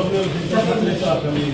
ওই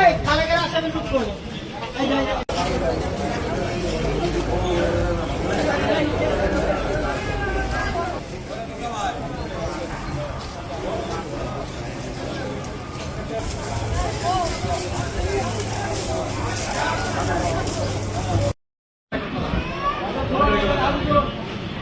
এই কালে গেলে আসবে লুট যাই